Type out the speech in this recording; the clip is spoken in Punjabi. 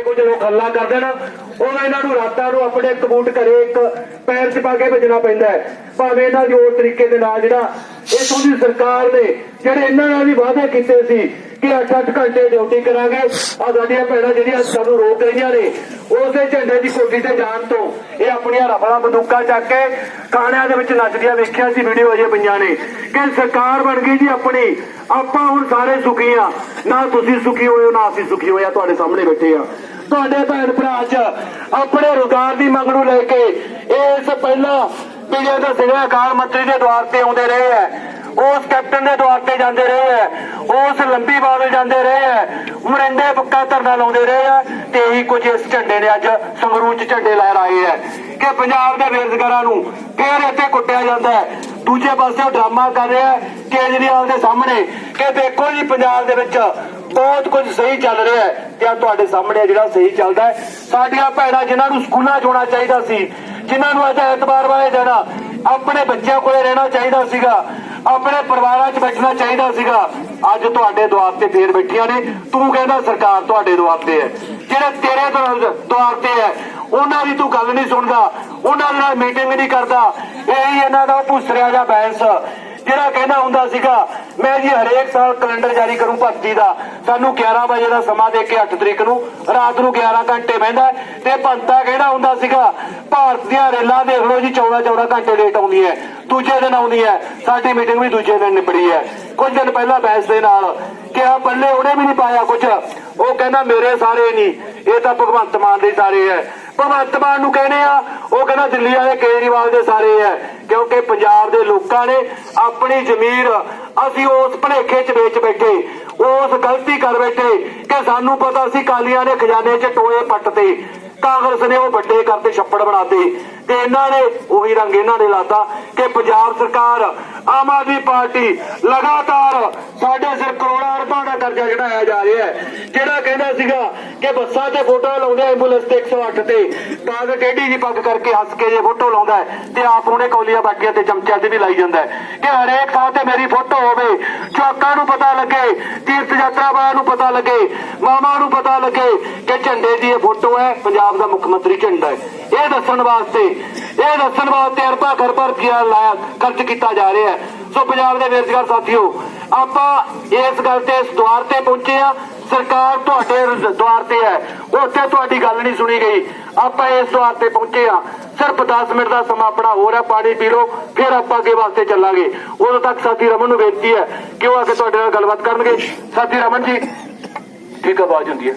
ਕਿ ਕੁਝ ਲੋਕ ਹੱਲਾ ਕਰ ਦੇਣ, ਉਹਨਾਂ ਇਹਨਾਂ ਨੂੰ ਰਾਤਾਂ ਨੂੰ ਆਪਣੇ ਕਬੂਟ ਘਰੇ ਇੱਕ ਪੈਰ 'ਚ ਪਾ ਕੇ ਭੇਜਣਾ ਪੈਂਦਾ ਹੈ। ਭਾਵੇਂ ਇਹਨਾਂ ਦੀ ਉਸ ਤਰੀਕੇ ਦੇ ਨਾਲ ਜਿਹੜਾ ਇਥੋਂ ਦੀ ਸਰਕਾਰ ਨੇ ਜਿਹੜੇ ਇਹਨਾਂ ਨਾਲ ਵੀ ਵਾਅਦੇ ਕੀਤੇ ਸੀ ਕਿ 8-8 ਘੰਟੇ ਡਿਊਟੀ ਕਰਾਂਗੇ ਆ ਸਾਡੀਆਂ ਭੈਣਾਂ ਜਿਹੜੀਆਂ ਸਾਨੂੰ ਰੋਕ ਰਹੀਆਂ ਨੇ, ਉਸੇ ਝੰਡੇ ਦੀ ਕੋਠੀ ਤੇ ਜਾਣ ਤੋਂ ਇਹ ਆਪਣੀਆਂ ਰਫਲਾਂ ਬੰਦੂਕਾਂ ਚੱਕ ਕੇ ਖਾਣਿਆਂ ਦੇ ਵਿੱਚ ਨੱਚਦੀਆਂ ਵੇਖਿਆ ਸੀ, ਵੀਡੀਓ ਅਜੇ ਪਈਆਂ ਨੇ ਕਿ ਸਰਕਾਰ ਬਣ ਗਈ ਜੀ ਆਪਣੀ। ਆਪਾਂ ਹੁਣ ਸਾਰੇ ਸੁਖੀ ਆ ਨਾ ਤੁਸੀਂ ਸੁਖੀ ਹੋਏ ਹੋ, ਨਾ ਅਸੀਂ ਸੁਖੀ ਹੋਏ ਆ ਤੁਹਾਡੇ ਸਾਹਮਣੇ ਬੈਠੇ ਆ ਤੁਹਾਡੇ ਭੈਣ ਭਰਾ ਚ ਆਪਣੇ ਰੁਜ਼ਗਾਰ ਦੀ ਮੰਗ ਨੂੰ ਲੈ ਕੇ ਇਸ ਪਹਿਲਾਂ ਪੀੜੇ ਦਾ ਸਿਵਾ ਅਕਾਲ ਮੰਤਰੀ ਦੇ ਦੁਆਰ ਤੇ ਆਉਂਦੇ ਰਹੇ ਆ ਉਸ ਕੈਪਟਨ ਦੇ ਦੁਆਰ ਤੇ ਜਾਂਦੇ ਰਹੇ ਆ ਉਸ ਲੰਬੀ ਬਾਦਲ ਜਾਂਦੇ ਰਹੇ ਆ ਮਰਿੰਡੇ ਪੱਕਾ ਧਰਨਾ ਲਾਉਂਦੇ ਰਹੇ ਆ ਤੇ ਇਹੀ ਕੁਝ ਇਸ ਝੰਡੇ ਨੇ ਅੱਜ ਸੰਗਰੂਰ ਚ ਝੰਡੇ ਲਹਿਰਾਏ ਆ ਕਿ ਪੰਜਾਬ ਦੇ ਬੇਰੁਜ਼ਗਾਰਾਂ ਨੂੰ ਫੇਰ ਇੱਥੇ ਕੁੱਟਿਆ ਜਾਂਦਾ ਹੈ। ਦੂਜੇ ਪਾਸੇ ਉਹ ਡਰਾਮਾ ਕਰ ਰਿਹਾ ਕੇਜਰੀਵਾਲ ਦੇ ਸਾਹਮਣੇ ਕਿ ਦੇਖੋ ਜੀ, ਪੰਜਾਬ ਦੇ ਵਿੱਚ ਬਹੁਤ ਕੁਝ ਸਹੀ ਚੱਲ ਰਿਹਾ ਹੈ। ਤੇ ਤੁਹਾਡੇ ਸਾਹਮਣੇ ਜਿਹੜਾ ਸਹੀ ਚੱਲਦਾ ਹੈ। ਸਾਡੀਆਂ ਭੈਣਾਂ ਜਿਨ੍ਹਾਂ ਨੂੰ ਸਕੂਲਾਂ 'ਚ ਹੋਣਾ ਚਾਹੀਦਾ ਸੀ, ਜਿਨ੍ਹਾਂ ਨੂੰ ਅੱਜ ਐਤਵਾਰ ਵਾਲੇ ਦਿਨ ਆਪਣੇ ਬੱਚਿਆਂ ਕੋਲੇ ਰਹਿਣਾ ਚਾਹੀਦਾ ਸੀਗਾ, ਆਪਣੇ ਪਰਿਵਾਰਾਂ 'ਚ ਬੈਠਣਾ ਚਾਹੀਦਾ ਸੀਗਾ, ਅੱਜ ਤੁਹਾਡੇ ਦੁਆਰ ਤੇ ਫੇਰ ਬੈਠੀਆਂ ਨੇ। ਤੂੰ ਕਹਿੰਦਾ ਸਰਕਾਰ ਤੁਹਾਡੇ ਦੁਆਰ ਤੇ ਹੈ। ਜਿਹੜੇ ਤੇਰੇ ਦੁਆਰ ਤੇ ਹੈ, ਉਹਨਾਂ ਦੀ ਤੂੰ ਗੱਲ ਨਹੀਂ ਸੁਣਦਾ। ਉਹਨਾਂ ਦੇ ਨਾਲ ਮੀਟਿੰਗ ਨਹੀਂ ਕਰਦਾ। ਇਹੀ ਇਹਨਾਂ ਦਾ ਭੁਸਰਿਆ ਜਾਂ ਬੈਂਸ ਜਿਹੜਾ ਕਹਿੰਦਾ ਹੁੰਦਾ ਸੀਗਾ, ਮੈਂ ਜੀ ਹਰੇਕ ਸਾਲ ਕੈਲੰਡਰ ਜਾਰੀ ਕਰੂੰ ਭਰਤੀ ਦਾ। ਸਾਨੂੰ 11 ਵਜੇ ਦਾ ਸਮਾਂ ਦੇ ਕੇ 8 ਤਰੀਕ ਨੂੰ, ਰਾਤ ਨੂੰ 11 ਘੰਟੇ ਬਹਿੰਦਾ ਤੇ ਭੰਤਾ ਕਹਿੰਦਾ ਹੁੰਦਾ ਸੀਗਾ, ਭਾਰਤ ਦੀਆਂ ਰੇਲਾਂ ਦੇਖ ਲਓ ਜੀ 14 14 ਘੰਟੇ ਲੇਟ ਆਉਂਦੀ ਹੈ, ਦੂਜੇ ਦਿਨ ਆਉਂਦੀ ਹੈ, ਸਾਡੀ ਮੀਟਿੰਗ ਵੀ ਦੂਜੇ ਦਿਨ ਨਿਬੜੀ ਹੈ। ਕੁਝ ਦਿਨ ਪਹਿਲਾਂ ਬੈਂਸ ਦੇ ਨਾਲ ਕਿਹਾ, ਪੱਲੇ ਉਹਨੇ ਵੀ ਨਹੀਂ ਪਾਇਆ ਕੁਝ। ਉਹ ਕਹਿੰਦਾ, ਮੇਰੇ ਸਾਰੇ ਨਹੀਂ, ਇਹ ਤਾਂ ਭਗਵੰਤ ਮਾਨ ਦੇ ਸਾਰੇ ਹੈ। ਭਗਵੰਤ ਮਾਨ ਨੂੰ ਕਹਿੰਦੇ ਆ, ਉਹ ਕਹਿੰਦਾ ਦਿੱਲੀ ਵਾਲੇ ਕੇਜਰੀਵਾਲ ਦੇ ਸਾਰੇ ਹੈ ਕਿਉਂਕਿ ਪੰਜਾਬ ਦੇ ਲੋਕਾਂ ਨੇ ਆਪਣੀ ਜ਼ਮੀਰ ਅਸੀਂ ਉਸ ਭਲੇਖੇ 'ਚ ਵੇਚ ਬੈਠੇ, ਉਸ ਗਲਤੀ ਕਰ ਬੈਠੇ, ਕਿ ਸਾਨੂੰ ਪਤਾ ਸੀ ਕਾਲੀਆਂ ਨੇ ਖਜ਼ਾਨੇ 'ਚ ਟੋਏ ਪੱਟਤੇ, ਕਾਂਗਰਸ ਨੇ ਉਹ ਵੱਡੇ ਕਰਤੇ ਛੱਪੜ ਬਣਾਤੇ, ਤੇ ਇਹਨਾਂ ਨੇ ਉਹੀ ਰੰਗ ਇਹਨਾਂ ਨੇ ਲਾਤਾ ਕਿ ਪੰਜਾਬ ਸਰਕਾਰ, ਆਮ ਆਦਮੀ ਪਾਰਟੀ ਲਗਾਤਾਰ ਸਾਡੇ ਸਿਰ ਕਰੋੜਾਂ ਅਰਬਾਂ ਚੜਾਇਆ ਜਾ ਰਿਹਾ ਹੈ। ਜਿਹੜਾ ਕਹਿੰਦਾ ਸੀਗਾ ਕਿ ਬੱਸਾਂ ਤੇ ਫੋਟੋ ਲਾਉਂਦੇ ਐਂਬੂਲੈਂਸ ਤੇ 108 ਤੇ। ਪੱਗ ਟੇਢੀ ਜੀ ਪੱਗ ਕਰਕੇ ਹੱਸ ਕੇ ਜੇ ਫੋਟੋ ਲਾਉਂਦਾ ਤੇ ਆਪ ਉਹਨੇ ਕੌਲੀਆਂ ਬਾਕੀਆਂ ਤੇ ਚਮਚਿਆਂ ਤੇ ਵੀ ਲਾਈ ਜਾਂਦਾ ਕਿ ਹਰੇਕ ਥਾਂ ਤੇ ਮੇਰੀ ਫੋਟੋ ਹੋਵੇ ਚੌਕਾਂ ਨੂੰ ਪਤਾ ਲੱਗੇ ਤੀਰਥ ਯਾਤਰਾ ਵਾਲਿਆਂ ਨੂੰ ਪਤਾ ਲੱਗੇ ਮਾਮਾ ਨੂੰ ਪਤਾ ਲੱਗੇ ਕਿ ਝੰਡੇ ਦੀ ਇਹ ਫੋਟੋ ਹੈ, ਪੰਜਾਬ ਦਾ ਮੁੱਖ ਮੰਤਰੀ ਝੰਡਾ ਹੈ। ਇਹ ਦੱਸਣ ਵਾਸਤੇ, ਇਹ ਦੱਸਣ ਵਾਸਤੇ ਅਰਬਾ ਖਰਬਾ ਰੁਪਇਆ ਲਾਇਆ, ਖਰਚ ਕੀਤਾ ਜਾ ਰਿਹਾ ਹੈ। ਸੋ ਪੰਜਾਬ ਦੇ ਬੇਰੁਜ਼ਗਾਰ ਸਾਥੀਓ ਆਪਾਂ ਇਸ ਗੱਲ ਤੇ ਇਸ ਦੁਆਰ ਤੇ ਪਹੁੰਚੇ ਆ ਸਰਕਾਰ ਤੁਹਾਡੇ ਦੁਆਰ ਤੇ ਹੈ। ਉੱਥੇ ਤੁਹਾਡੀ ਗੱਲ ਨਹੀਂ ਸੁਣੀ ਗਈ। ਆਪਾਂ ਇਸ ਦੁਆਰ ਤੇ ਪਹੁੰਚੇ ਆ ਸਿਰਫ 10 ਮਿੰਟ ਦਾ ਸਮਾਂ ਆਪਣਾ ਹੋਰ ਹੈ। ਪਾਣੀ ਪੀ ਲਓ, ਫਿਰ ਆਪਾਂ ਅੱਗੇ ਵਾਸਤੇ ਚੱਲਾਂਗੇ। ਉਦੋਂ ਤੱਕ ਸਾਥੀ ਰਮਨ ਨੂੰ ਬੇਨਤੀ ਹੈ ਕਿ ਉਹ ਆ ਕੇ ਤੁਹਾਡੇ ਨਾਲ ਗੱਲਬਾਤ ਕਰਨਗੇ। ਸਾਥੀ ਰਮਨ ਜੀ, ਠੀਕ ਆਵਾਜ਼ ਹੁੰਦੀ ਹੈ।